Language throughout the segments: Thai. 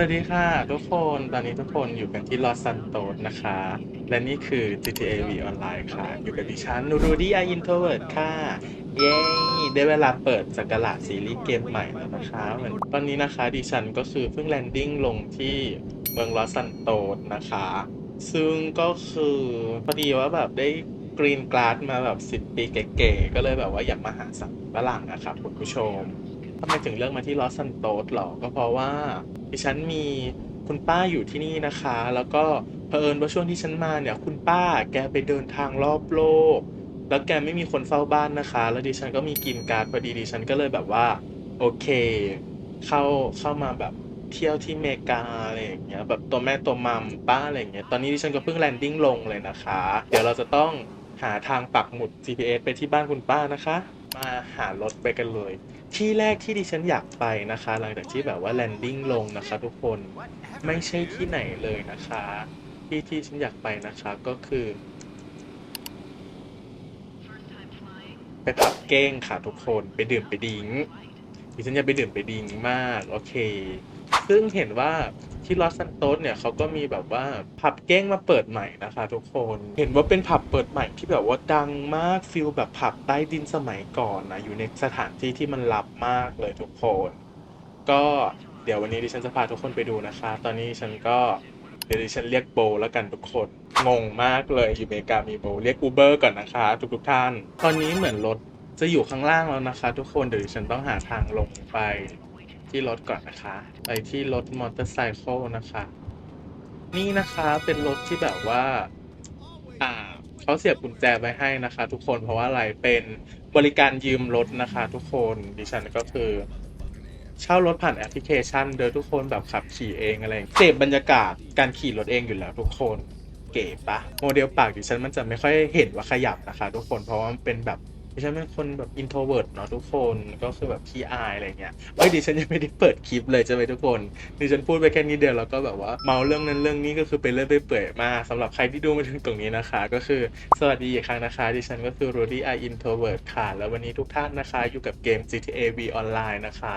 วัสดีค่ะทุกคนตอนนี้ทุกคนอยู่กันที่ลอสซันโตสนะคะ และนี่คือ GTA V Online ค่ะ อยู่กับดิฉันนูรูดี้ไออินโทรเวิร์ดค่ะ เย้ได้เวลาเปิดสักราซีรีส์เกมใหม่แล้วนะคะเหมือนตอนนี้นะคะดิฉันก็คือเพิ่งแลนดิ้งลงที่เมืองลอสซันโตสนะคะ ซึ่งก็คือพอดีว่าแบบได้กรีนก a า d มาแบบ 10 ปีเก๋ๆก็เลยแบบว่าอยากมาหาสัตว์ฝรั่งนะครับคุณผู้ชม ทำไมถึงเลือกมาที่ลอสซันโตสหรอ ก็เพราะว่าดิฉันมีคุณป้าอยู่ที่นี่นะคะ แล้วก็เผอิญว่าช่วงที่ฉันมาเนี่ย คุณป้าแกไปเดินทางรอบโลก แล้วแกไม่มีคนเฝ้าบ้านนะคะ แล้วดิฉันก็มีกินการ์ดพอดีดิฉันก็เลยแบบว่า โอเค เข้าเข้ามาแบบเที่ยวที่เมกาอะไรอย่างเงี้ยแบบตัวแม่ตัวมัมป้าอะไรอย่างเงี้ยตอนนี้ดิฉันก็เพิ่งแลนดิ้งลงเลยนะคะ เดี๋ยวเราจะต้องหาทางปักหมุด GPS ไปที่บ้านคุณป้านะคะ มาหารถไปกันเลย ที่แรกที่ดิฉันอยากไปนะคะ หลังจากที่แบบว่าแลนดิ้งลงนะคะ ทุกคนไม่ใช่ที่ไหนเลยนะคะ ที่ที่ฉันอยากไปนะคะก็คือไปผับเก้งค่ะทุกคนไปดื่มไปดิ้งดิฉันอยากไปดื่มไปดิ้งมาก โอเค ซึ่งเห็นว่า ที่ลอสซันโตสเนี่ยเขาก็มีแบบว่าผับเก้งมาเปิดใหม่นะคะทุกคนเห็นว่าเป็นผับเปิดใหม่ที่แบบว่าดังมากฟิลแบบผับใต้ดินสมัยก่อนนะอยู่ในสถานที่ที่มันลับมากเลยทุกคน ก็เดี๋ยววันนี้ดิฉันจะพาทุกคนไปดูนะคะ ตอนนี้ฉันก็เดี๋ยวดิฉันเรียกโบแล้วกันทุกคนงงมากเลยอยู่อเมริกามีโบเรียกอูเบอร์ก่อนนะคะ ทุกทุกท่าน ตอนนี้เหมือนรถจะอยู่ข้างล่างแล้วนะคะ ทุกคนเดี๋ยวดิฉันต้องหาทางลงไป ที่รถก่อนนะคะ ไปที่รถมอเตอร์ไซค์นะคะ นี่นะคะเป็นรถที่แบบว่า อ่าเขาเสียบกุญแจไว้ให้นะคะ ทุกคนเพราะว่าอะไรเป็นบริการยืมรถนะคะ ทุกคนดิฉันก็คือเช่ารถผ่านแอปพลิเคชันโดยทุกคนแบบขับขี่เองอะไรเงี้ยเสพบรรยากาศการขี่รถเองอยู่แล้วทุกคนเก๋ปะโมเดลปากดิฉันมันจะไม่ค่อยเห็นว่าขยับนะคะ ทุกคนเพราะว่ามันเป็นแบบ ดิฉันเป็นคนแบบอินโทรเวิร์ดเนาะทุกคนก็คือแบบขี้อายอะไรเงี้ยเอ้ยดิฉันยังไม่ได้เปิดคลิปเลยใช่ไหมทุกคนดิฉันพูดไปแค่นี้เดียวแล้วก็แบบว่าเมาเรื่องนั้นเรื่องนี้ก็คือไปเรื่อยไปเปื่อยมากสำหรับใครที่ดูมาถึงตรงนี้นะคะ ก็คือสวัสดีอีกครั้งนะคะ ดิฉันก็คือ Rudy I Introvert ค่ะ แล้ววันนี้ทุกท่านนะคะ อยู่กับเกม GTA V Online นะคะ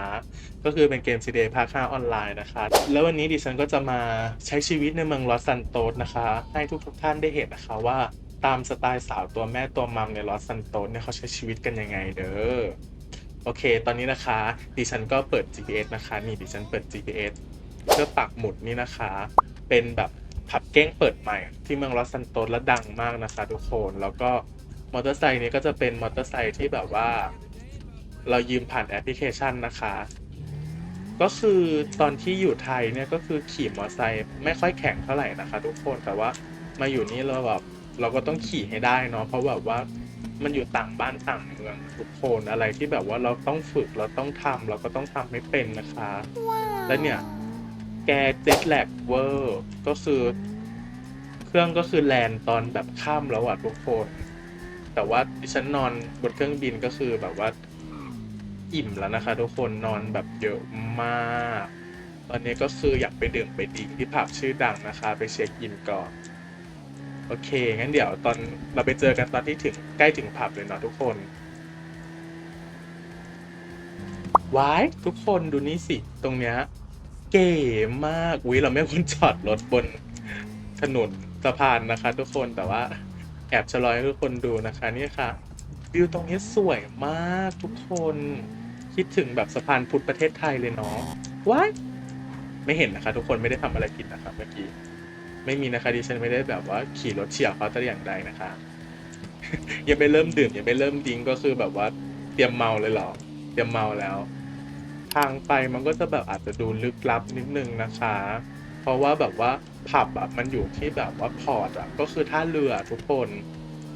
ก็คือเป็นเกม GTA ภาค5ออนไลน์นะคะ แล้ววันนี้ดิฉันก็จะมาใช้ชีวิตในเมืองลอสซันโตสนะคะ ให้ทุกทุกๆท่านได้เห็นนะคะว่า ตามสไตล์สาวตัวแม่ตัวมัมในลอสซันโตสเนี่ยเขาใช้ชีวิตกันยังไงเด้อโอเค ตอนนี้นะคะ ดิฉันก็เปิด GPS นะคะ นี่ดิฉันเปิด GPS เพื่อปักหมุดนี่นะคะ เป็นแบบผับเก้งเปิดใหม่ที่เมืองลอสซันโตสและดังมากนะคะทุกคน แล้วก็มอเตอร์ไซค์นี้ก็จะเป็นมอเตอร์ไซค์ที่แบบว่า เรายืมผ่านแอปพลิเคชันนะคะ ก็คือตอนที่อยู่ไทยเนี่ยก็คือขี่มอเตอร์ไซค์ไม่ค่อยแข็งเท่าไหร่นะคะ ทุกคน แต่ว่ามาอยู่นี่เราแบบ เราก็ต้องขี่ให้ได้เนาะเพราะแบบว่ามันอยู่ต่างบ้านต่างเมืองทุกคนอะไรที่แบบว่าเราต้องฝึกเราต้องทำเราก็ต้องทำให้เป็นนะคะ แล้วเนี่ย แกเจ็ตแลกเวอร์ก็คือ เครื่องก็คือแลนด์ตอนแบบข้ามแล้วอะทุกคน แต่ว่าดิฉันนอนบนเครื่องบินก็คือแบบว่าอิ่มแล้วนะคะ ทุกคนนอนแบบเยอะมาก ตอนนี้ก็คืออยากไปดื่มไปดิ้งที่ผับชื่อดังนะคะ ไปเช็คอินก่อน โอเค งั้นเดี๋ยวตอนเราไปเจอกันตอนที่ถึงใกล้ถึงผับเลยเนาะทุกคนว้ายทุกคนดูนี่สิ ตรงเนี้ยเก๋มากอุ้ยเราไม่ควรจอดรถบนถนนสะพานนะคะ ทุกคนแต่ว่า แอบชะลอยให้ทุกคนดูนะคะนี่ค่ะวิวตรงนี้สวยมากทุกคนคิดถึงแบบสะพานพุทธประเทศไทยเลยเนาะว้ายไม่เห็นนะคะ ทุกคนไม่ได้ทำอะไรผิดนะคะเมื่อกี้ ไม่มีนะคะดิฉันไม่ได้แบบว่าขี่รถเฉี่ยวเขาแต่อย่างใดนะคะยังไม่เริ่มดื่มยังไม่เริ่มดิ้งก็คือแบบว่าเตรียมเมาเลยเหรอ เตรียมเมาแล้ว ทางไปมันก็จะแบบอาจจะดูลึกลับนิดนึงนะคะ เพราะว่าแบบว่าผับอะมันอยู่ที่แบบว่าพอร์ตอะก็คือท่าเรือทุกคน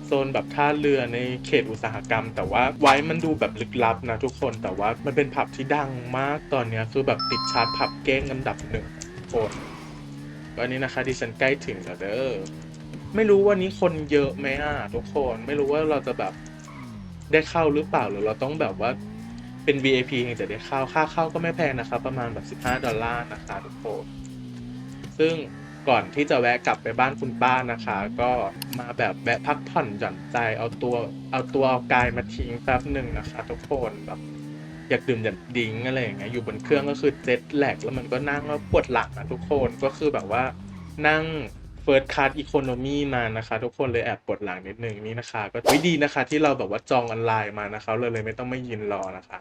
โซนแบบท่าเรือในเขตอุตสาหกรรม แต่ว่าไว้มันดูแบบลึกลับนะทุกคนแต่ว่ามันเป็นผับที่ดังมากตอนนี้คือแบบติดชาร์ตผับเก้งอันดับหนึ่งทุกคน ตอนนี้นะคะดิฉันใกล้ถึงแล้วเด้อไม่รู้วันนี้คนเยอะไหมอะทุกคนไม่รู้ว่าเราจะแบบได้เข้าหรือเปล่าหรือเราต้องแบบว่าเป็น VIP ถึงจะได้เข้าค่าเข้าก็ไม่แพงนะครับประมาณแบบ15ดอลลาร์นะคะทุกคนซึ่งก่อนที่จะแวะกลับไปบ้านคุณป้านะคะ ก็มาแบบแวะพักผ่อนหย่อนใจเอาตัวเอาตัวเอากายมาทิ้งแป๊บหนึ่งนะคะ ทุกคนแบบ อยากดื่มอยากดิ้งอะไรอย่างเงี้ยอยู่บนเครื่องก็คือเจ็ตแลกแล้วมันก็นั่งแล้วปวดหลังนะทุกคนก็คือแบบว่านั่งเฟิร์สค a า s อีโคโนมีมานะคะ ทุกคนเลยแอบปวดหลังนิดนึงนี่นะคะ ก็วิดีนะคะที่เราแบบว่าจองออนไลน์มานะคะเลยเลยไม่ต้องไม่ยืนรอนะคะ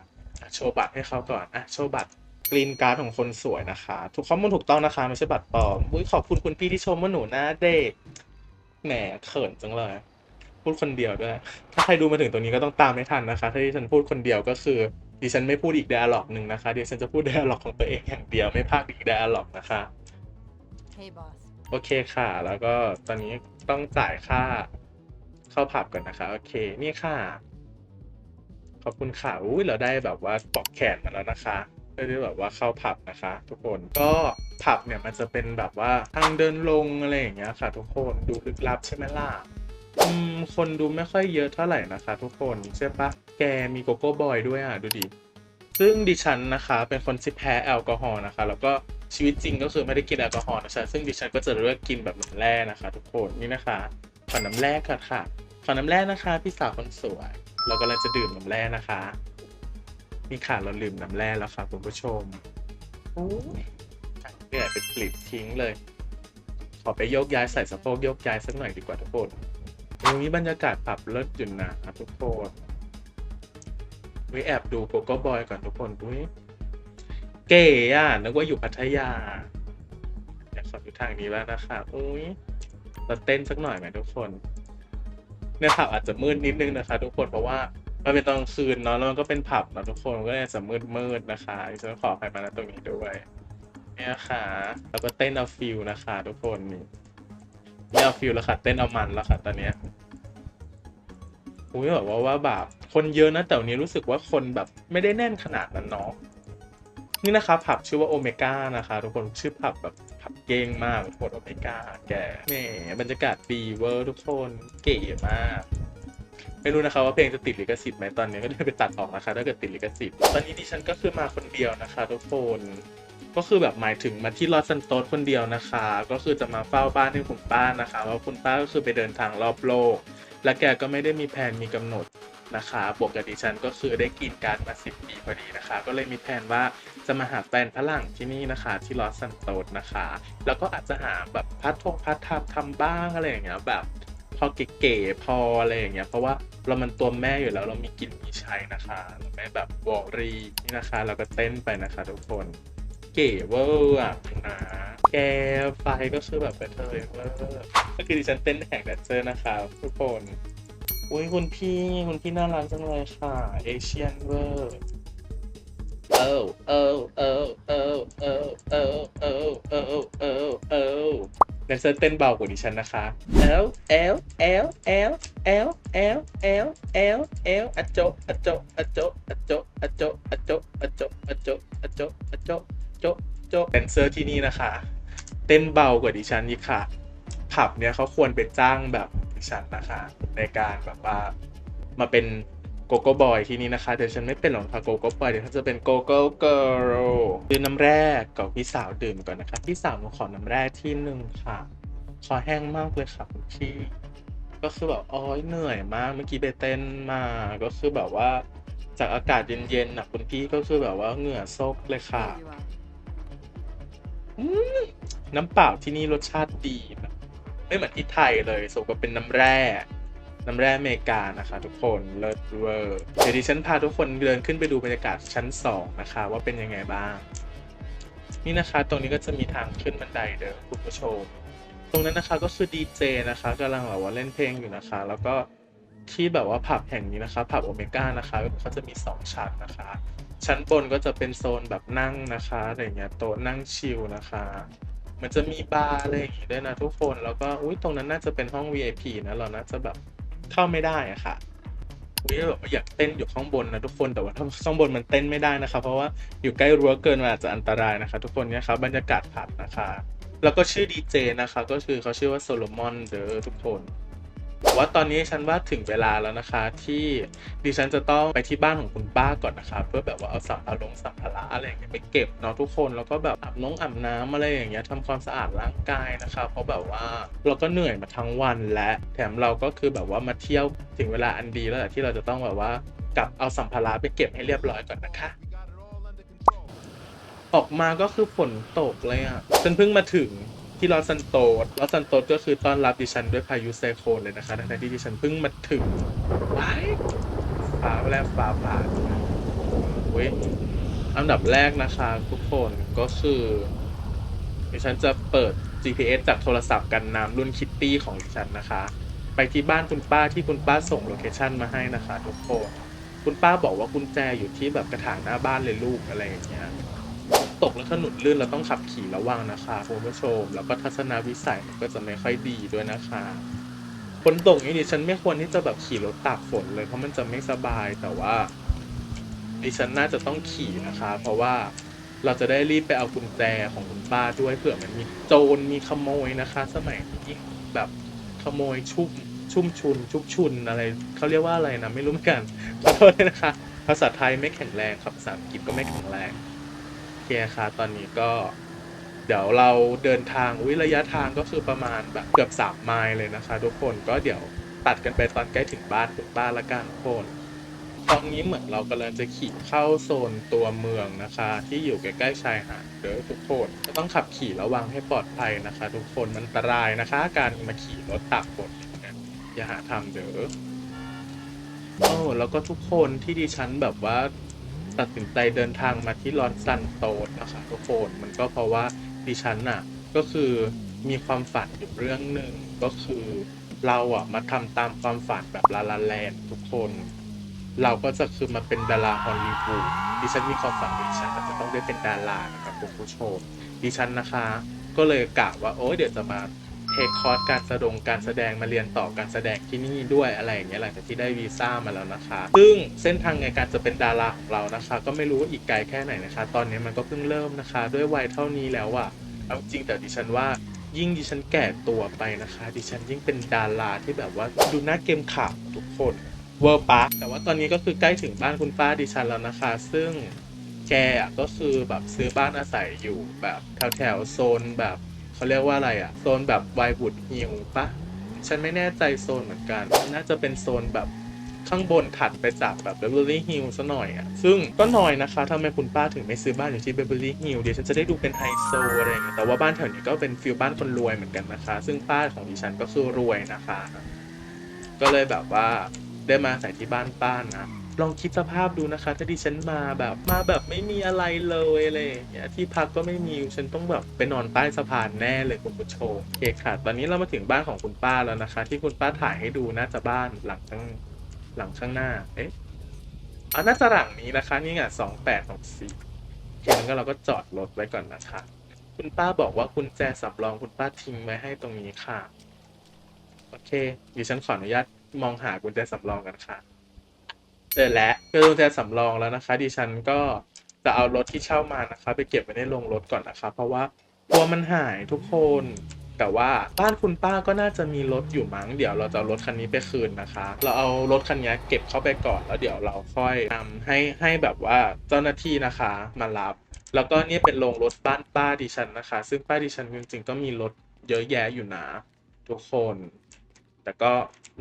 โชว์บัตรให้เขาก่อนอะโชว์บัตรกรีนการ์ดของคนสวยนะคะ ถูกข้อมูลถูกต้องนะคะ ไม่ใช่บัตรปลอมอุ้ยขอบคุณคุณพี่ที่ชมว่าหนูหน้าเด็กแหมเขินจังเลย พูดคนเดียวด้วย ถ้าใครดูมาถึงตรงนี้ก็ต้องตามให้ทันนะคะ ถ้าที่ฉันพูดคนเดียวก็คือ ดิฉันไม่พูดอีก d ด a ล็อกหนึ่งนะคะดิฉันจะพูด d ด a ล็อกของตัวเองอย่างเดียวไม่พากอีก d ด a ล็อกนะคะ Hey, boss. โอเคค่ะ แล้วก็ตอนนี้ต้องจ่ายค่าเข้าผับก่อนนะคะ โอเค นี่ค่ะ ขอบคุณค่ะอุ้ยเราได้แบบว่าปลอกแขนมาแล้วนะคะเพื่อที่แบบว่าเข้าผับนะคะ ทุกคนก็ผับเนี่ยมันจะเป็นแบบว่าทางเดินลงอะไรอย่างเงี้ยค่ะ ทุกคนดูลึกลับใช่ไหมล่ะ อืมคนดูไม่ค่อยเยอะเท่าไหร่นะคะทุกคนใช่ปะแกมีโกโก้บอยด้วยอะดูดิซึ่งดิฉันนะคะเป็นคนที่แพ้แอลกอฮอล์นะคะ แล้วก็ชีวิตจริงก็คือไม่ได้กินแอลกอฮอล์นะคะซึ่งดิฉันก็จะเลือกกินแบบน้ำแร่นะคะ ทุกคนนี่นะคะขอน้ำแร่ก่อนค่ะขอน้ำแร่นะคะ พี่สาวคนสวย เรากำลังจะดื่มน้ำแร่นะคะนี่ค่ะเราลืมน้ำแร่แล้วค่ะคุณผู้ชมโอ้ยเดี๋ยเป็นกลิบทิ้งเลย ขอไปโยกย้ายใส่สะโพกโยกย้ายสักหน่อยดีกว่าทุกคน ตรงนี้บรรยากาศปรับเลิศอยู่นะทุกคนวิแอบดูโกโก้บอยก่อนทุกคนอุ้ยเก๋อะนึกว่าอยู่พัทยาอยากขอดูทางนี้แล้วนะคะอุ้ยเราเต้นสักหน่อยไหมทุกคนเนี่ยผับอาจจะมืดนิดนึงนะคะ ทุกคนเพราะว่ามันเป็นตอนกลางคืนเนาะแล้วมันก็เป็นผับนะทุกคนก็เลยจะมืดมืดๆนะคะฉันขออภัยมาณตรงนี้ด้วยเนี่ยค่ะ แล้วก็เต้นเอาฟิลนะคะ ทุกคนนี่ ไม่เอาฟิลแล้วค่ะ เต้นเอามันแล้วค่ะ ตอนเนี้ยอุ้ยแบบว่าว่าแบบคนเยอะนะ แต่วันนี้รู้สึกว่าคนแบบไม่ได้แน่นขนาดนั้นเนาะนี่นะคะผับชื่อว่าโอเมก้านะคะ ทุกคนชื่อผับแบบผับเก้งมากทุกคนโอเมก้าแกแหมบรรยากาศดีเวอร์ทุกคนเก๋มากไม่รู้นะคะว่าเพลงจะติดลิขสิทธิ์ไหมตอนนี้ก็ได้ไปตัดออกนะคะถ้าเกิดติดลิขสิทธิ์ตอนนี้ดิฉันก็คือมาคนเดียวนะคะ ทุกคน ก็คือแบบหมายถึงมาที่ลอสซันโตสคนเดียวนะคะ ก็คือจะมาเฝ้าบ้านให้คุณป้านะคะเพราะคุณป้าก็คือไปเดินทางรอบโลก และแกก็ไม่ได้มีแผนมีกำหนดนะคะบวกกับดิฉันก็คือได้กินการมาสิบปีพอดีนะคะ ก็เลยมีแผนว่าจะมาหาแฟนฝรั่งที่นี่นะคะ ที่ลอสซันโตสนะคะ แล้วก็อาจจะหาแบบพัดทงพัดทับทำบ้างอะไรอย่างเงี้ยแบบพอเก๋ๆพออะไรอย่างเงี้ยเพราะว่าเรามันตัวแม่อยู่แล้วเรามีกินมีใช้นะคะเราไม่แบบวอรีนี่นะคะ เราก็เต้นไปนะคะทุกคน เก๋เวอร์อะนะแกไฟก็คือแบบเป็นเธอเวอร์ก็คือดิฉันเต้นแหกแดนเซอร์นะคะทุกคนอุ้ยคุณพี่คุณพี่น่ารักจังเลยค่ะ เอเชียนเวอร์เออเออเออเออเออเออเออเออเออเออแดนเซอร์เต้นเบากว่าดิฉันนะคะเอลเอลเอลเอลเอลเอลเอลเอลเอลอะโจอะโจอ ซอร์ที่นี่นะคะ เต้นเบากว่าดิฉันนี่ค่ะ ผับเนี่ยเขาควรไปจ้างแบบดิฉันนะคะ ในการแบบว่ามาเป็นโกโก้บอยที่นี่นะคะแต่ฉันไม่เป็นหรอกค่ะโกโก้บอยเดี๋ยวฉันจะเป็นโกโก้เกิร์ลดื่มน้ำแร่กับพี่สาวดื่มก่อนนะคะพี่สาวหนูขอน้ำแร่ที่หนึ่งค่ะขอแห้งมากเลยค่ะคุณพี่ก็คือแบบอ๋อยเหนื่อยมากเมื่อกี้ไปเต้นมาก็คือแบบว่า จากอากาศเย็นๆนะคุณพี่ก็คือแบบว่าเหงื่อซกเลยค่ะ น้ำเปล่าที่นี่รสชาติดีแบบไม่เหมือนที่ไทยเลยสมกับเป็นน้ำแร่น้ำแร่อเมริกานะคะทุกคนเลิศเวอร์เดี๋ยวดิฉันพาทุกคนเดินขึ้นไปดูบรรยากาศชั้นสองนะคะ ว่าเป็นยังไงบ้าง นี่นะคะตรงนี้ก็จะมีทางขึ้นบันไดเด้อคุณผู้ชม ตรงนั้นนะคะก็คือดีเจนะคะกำลังแบบว่าเล่นเพลงอยู่นะคะ แล้วก็ที่แบบว่าผับแห่งนี้นะคะผับโอเมก้านะคะเขาจะมีสองชั้นนะคะ ชั้นบนก็จะเป็นโซนแบบนั่งนะคะอะไรเงี้ยโต๊ะนั่งชิลนะคะมันจะมีบาร์อะไรอย่างงี้ด้วยนะทุกคนแล้วก็อุ้ยตรงนั้นน่าจะเป็นห้อง VIP นะเราน่าจะแบบเข้าไม่ได้อะค่ะอุ้ยแบบอยากเต้นอยู่ข้างบนนะทุกคนแต่ว่าถ้าข้างบนมันเต้นไม่ได้นะคะ เพราะว่าอยู่ใกล้รั้วเกินมันอาจจะอันตรายนะคะ ทุกคนเนี่ยครับบรรยากาศผับนะคะ แล้วก็ชื่อดีเจนะคะ ก็คือเขาชื่อว่าโซโลมอนเดอทุกคน ว่าตอนนี้ฉันว่าถึงเวลาแล้วนะคะ ที่ดิฉันจะต้องไปที่บ้านของคุณป้าก่อนนะคะ เพื่อแบบว่าเอาสัมภาระสัมภาระอะไรอย่างเงี้ยไปเก็บเนาะทุกคนแล้วก็แบบอาบน้องอาบน้ำอะไรอย่างเงี้ยทำความสะอาดร่างกายนะคะ เพราะแบบว่าเราก็เหนื่อยมาทั้งวันและแถมเราก็คือแบบว่ามาเที่ยวถึงเวลาอันดีแล้วแหละที่เราจะต้องแบบว่ากลับเอาสัมภาระไปเก็บให้เรียบร้อยก่อนนะคะออกมาก็คือฝนตกเลยอะ ฉันเพิ่งมาถึง ที่ลอสซันโตสลอสซันโตสก็คือต้อนรับดิฉันด้วยพายุไซโคลนเลยนะคะทั้งๆที่ดิฉันเพิ่งมาถึงว้ายฟ้าแลบฟ้าผ่าด้วยโอ้ยอันดับแรกนะคะทุกคนก็คือดิฉันจะเปิด GPS จากโทรศัพท์กันน้ำรุ่นคิตตี้ของดิฉันนะคะ ไปที่บ้านคุณป้าที่คุณป้าส่งโลเคชันมาให้นะคะทุกคนคุณป้าบอกว่ากุญแจอยู่ที่แบบกระถางหน้าบ้านเลยลูกอะไรอย่างเงี้ย ตกแล้วถนนลื่นเราต้องขับขี่ระวังนะคะคุณผู้ชม แล้วก็ทัศนวิสัยก็จะไม่ค่อยดีด้วยนะคะฝนตกนี่ดิฉันไม่ควรที่จะแบบขี่รถตากฝนเลยเพราะมันจะไม่สบายแต่ว่าดิฉันน่าจะต้องขี่นะคะ เพราะว่าเราจะได้รีบไปเอากุญแจของคุณป้าด้วยเผื่อมันมีโจรมีขโมยนะคะ สมัยนี้แบบขโมยชุบชุ่มชุน ชุบชุนอะไรเขาเรียกว่าอะไรนะไม่รู้เหมือนกันขอโทษด้วยนะคะ ภาษาไทยไม่แข็งแรงครับภาษาอังกฤษก็ไม่แข็งแรง เคค่ะตอนนี้ก็ เดี๋ยวเราเดินทางวิระยะทางก็คือประมาณแบบเกือบสามไมล์เลยนะคะ ทุกคนก็เดี๋ยวตัดกันไปตอนใกล้ถึงบ้านคุณป้านละกันทุกคนตอนนี้เหมือนเรากำลังจะขี่เข้าโซนตัวเมืองนะคะ ที่อยู่ใกล้ๆชายหาดเด้อทุกคนก็ต้องขับขี่ระวังให้ปลอดภัยนะคะ ทุกคนมันอันตรายนะคะ การมาขี่รถตากฝนอย่าหาทำเด้อโอ้แล้วก็ทุกคนที่ดิฉันแบบว่า ตัดสินใจเดินทางมาที่ลอนซันโตสนะคะทุกคนมันก็เพราะว่าดิฉันน่ะก็คือมีความฝันอยู่เรื่องหนึ่งก็คือเราอะมาทำตามความฝันแบบลาลาแลนทุกคน เราก็จะคือมาเป็นดาราฮอลลีวูดดิฉันมีความฝันดิฉันจะต้องได้เป็นดารานะครับคุณผู้ชมดิฉันนะคะ ก็เลยกะว่าโอ้ยเดี๋ยวจะมา ทคคอร์สการแสดงการแสดงมาเรียนต่อการแสดงที่นี่ด้วยอะไรอย่างเงี้ยหลังจากที่ได้วีซ่ามาแล้วนะคะ ซึ่งเส้นทางในการจะเป็นดาราของเรานะคะ ก็ไม่รู้ว่าอีกไกลแค่ไหนนะคะ ตอนนี้มันก็เพิ่งเริ่มนะคะ ด้วยวัยเท่านี้แล้วอะเอาจริงแต่ดิฉันว่ายิ่งดิฉันแก่ตัวไปนะคะ ดิฉันยิ่งเป็นดาราที่แบบว่าดูน่าเกมขาวทุกคนเวอร์ปาร์แต่ว่าตอนนี้ก็คือใกล้ถึงบ้านคุณป้าดิฉันแล้วนะคะ ซึ่งแกก็คือแบบซื้อบ้านอาศัยอยู่แบบแถวแถวๆโซนแบบ เขาเรียกว่าอะไรอะโซนแบบไวบุดฮิลปะฉันไม่แน่ใจโซนเหมือนกัน น่าจะเป็นโซนแบบข้างบนถัดไปจากแบบเบเวอร์ลี่ฮิลซะหน่อยอะซึ่งก็น้อยนะคะทำไมคุณป้าถึงไม่ซื้อบ้านอยู่ที่เบเวอร์ลี่ฮิลเดี๋ยวฉันจะได้ดูเป็นไฮโซอะไรเงี้ยแต่ว่าบ้านแถวนี้ก็เป็นฟิลบ้านคนรวยเหมือนกันนะคะ ซึ่งป้าของดิฉันก็คือรวยนะคะ ก็เลยแบบว่าได้มาใส่ที่บ้านป้านะ ลองคิดสภาพดูนะคะถ้าดิฉันมาแบบมาแบบไม่มีอะไรเลยอะไรอย่างเงี้ยที่พักก็ไม่มีฉันต้องแบบไปนอนใต้สะพานแน่เลยคุณผู้ชมโอเคค่ะตอนนี้เรามาถึงบ้านของคุณป้าแล้วนะคะ ที่คุณป้าถ่ายให้ดูน่าจะบ้านหลังข้างหลังข้างหน้าเอ๊ะอ่าน่าจะหลังนี้นะคะ นี่ไงสองแปดหกสี่โอเคงั้นก็เราก็จอดรถไว้ก่อนนะคะ คุณป้าบอกว่าคุณแจสำรองคุณป้าทิ้งไว้ให้ตรงนี้ค่ะ โอเคดิฉันขออนุญาตมองหากุญแจสำรองกันค่ะ เจอแล้วเจอกุญแจสำรองแล้วนะคะ ดิฉันก็จะเอารถที่เช่ามานะคะ ไปเก็บไว้ในโรงรถก่อนนะคะ เพราะว่าตัวมันหายทุกคน แต่ว่าบ้านคุณป้าก็น่าจะมีรถอยู่มั้งเดี๋ยวเราจะเอารถคันนี้ไปคืนนะคะ เราเอารถคันนี้เก็บเข้าไปก่อนแล้วเดี๋ยวเราค่อยนำให้ให้แบบว่าเจ้าหน้าที่นะคะมารับ แล้วก็นี่เป็นโรงรถบ้านป้าดิฉันนะคะ ซึ่งป้าดิฉันจริงๆก็มีรถเยอะแยะอยู่นะทุกคน แต่ก็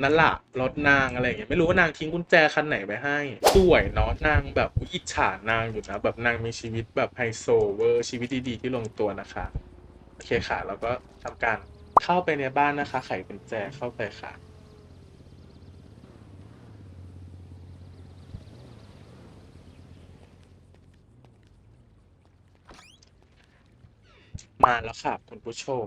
นั่นแหละรถนางอะไรอย่างเงี้ยไม่รู้ว่านางทิ้งกุญแจคันไหนไปให้ สวยเนาะนางแบบอิจฉานางอยู่นะแบบนางมีชีวิตแบบไฮโซเวอร์ชีวิตดีๆที่ลงตัวนะคะโอเคค่ะแล้วก็ทำการเข้าไปในบ้านนะคะ ไขกุญแจเข้าไปค่ะมาแล้วค่ะคุณผู้ชม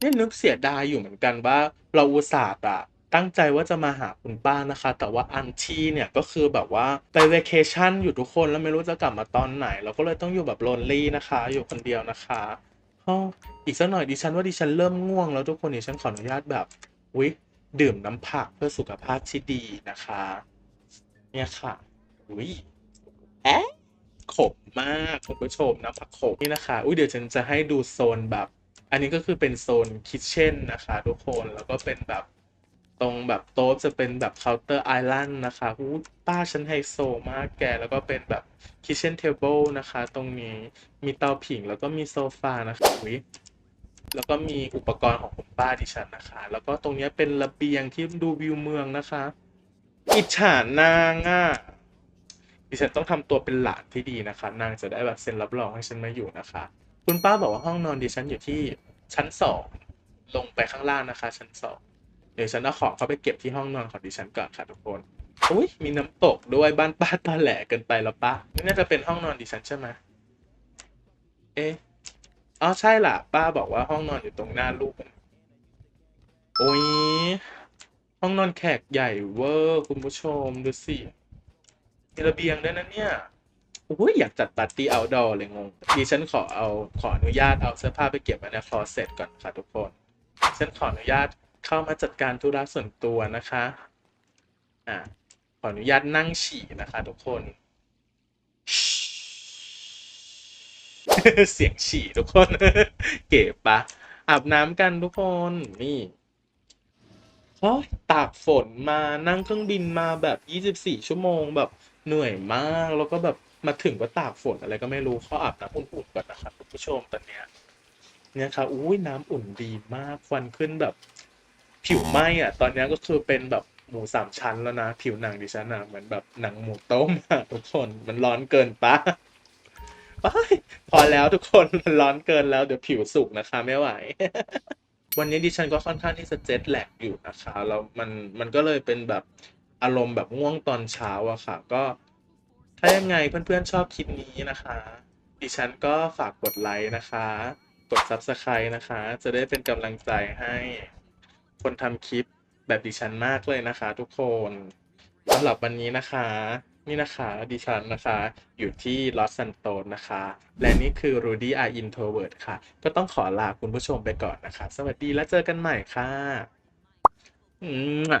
นี่นึกเสียดายอยู่เหมือนกันว่า เราอุตส่าห์อะตั้งใจว่าจะมาหาคุณป้านะคะ แต่ว่าอันที่เนี่ยก็คือแบบว่าไปเวเคชั่นอยู่ทุกคนแล้วไม่รู้จะกลับมาตอนไหน เราก็เลยต้องอยู่แบบโลนลี่นะคะ อยู่คนเดียวนะคะอ้ออีกสักหน่อยดิฉันว่าดิฉันเริ่มง่วงแล้วทุกคนดิฉันขออนุญาตแบบวิดื่มน้ำผักเพื่อสุขภาพที่ดีนะคะ เนี่ยค่ะอุ้ยแอะขมมากคุณผู้ชมน้ำผักขมนี่นะคะอุ้ยเดี๋ยวฉันจะให้ดูโซนแบบ อันนี้ก็คือเป็นโซนคิทเช่นนะคะทุกคนแล้วก็เป็นแบบตรงแบบโต๊ะจะเป็นแบบเคาน์เตอร์ไอแลนด์นะคะอู้ป้าฉันไฮโซมากแก แล้วก็เป็นแบบคิทเช่นเทเบิลนะคะ ตรงนี้มีเตาผิงแล้วก็มีโซฟานะคะอุ๊ยแล้วก็มีอุปกรณ์ของคุณป้าดิฉันนะคะ แล้วก็ตรงนี้เป็นระเบียงที่ดูวิวเมืองนะคะ อิจฉานางอะดิฉันต้องทำตัวเป็นหลานที่ดีนะคะ นางจะได้แบบเซ็นรับรองให้ฉันมาอยู่นะคะ คุณป้าบอกว่าห้องนอนดิฉันอยู่ที่ชั้นสองลงไปข้างล่างนะคะ ชั้นสองเดี๋ยวฉันเอาของเข้าไปเก็บที่ห้องนอนของดิฉันก่อนค่ะทุกคนอุ้ยมีน้ำตกด้วยบ้านป้าตาแหลกเกินไปแล้วปะนี่น่าจะเป็นห้องนอนดิฉันใช่ไหมเอ๊ะอ๋อใช่ล่ะ ป้าบอกว่าห้องนอนอยู่ตรงหน้าลูกโอ้ยห้องนอนแขกใหญ่เวอร์คุณผู้ชมดูสิมีระเบียงด้วยนะเนี่ย อุ้ยอยากจัดปาร์ตี้เอาดอร์เลยงงดิฉันขอเอาขออนุญาตเอาเสื้อผ้าไปเก็บไว้ในคลอเซ็ตก่อนค่ะทุกคนฉันขออนุญาตเข้ามาจัดการธุระส่วนตัวนะคะอะขออนุญาตนั่งฉี่นะคะทุกคน เสียงฉี่ทุกคน เก๋ปะอาบน้ำกันทุกคนนี่โอ้ยตากฝนมานั่งเครื่องบินมาแบบ 24 ชั่วโมงแบบเหนื่อยมากแล้วก็แบบ มาถึงก็ตากฝนอะไรก็ไม่รู้เขาอาบน้ำอุ่นๆก่อนนะครับคุณผู้ชมตอนเนี้ยเนี่ยครับอุ้ยน้ำอุ่นดีมากควันขึ้นแบบ ผิวไหม้อะ ตอนนี้ก็คือเป็นแบบหมูสามชั้นแล้วนะ ผิวหนังดิฉันอะเหมือนแบบหนังหมูต้มอะทุกคนมันร้อนเกินปะไปพอแล้วทุกคนมันร้อนเกินแล้วเดี๋ยวผิวสุกนะคะ ไม่ไหว วันนี้ดิฉันก็ค่อนข้างที่จะเจ็ตแลกอยู่นะคะแล้วมันมันก็เลยเป็นแบบอารมณ์แบบง่วงตอนเช้าอะค่ะ ก็ ถ้ายังไงเพื่อนๆชอบคลิปนี้นะคะ ดิฉันก็ฝากกดไลค์นะคะ กด Subscribe นะคะ จะได้เป็นกำลังใจให้คนทำคลิปแบบดิฉันมากเลยนะคะ ทุกคนสำหรับวันนี้นะคะ นี่นะคะดิฉันนะคะ อยู่ที่ลอสซันโตนนะคะ และนี่คือ Rudy R Introvert ค่ะ ก็ต้องขอลาคุณผู้ชมไปก่อนนะคะ สวัสดีแล้วเจอกันใหม่ค่ะ อืม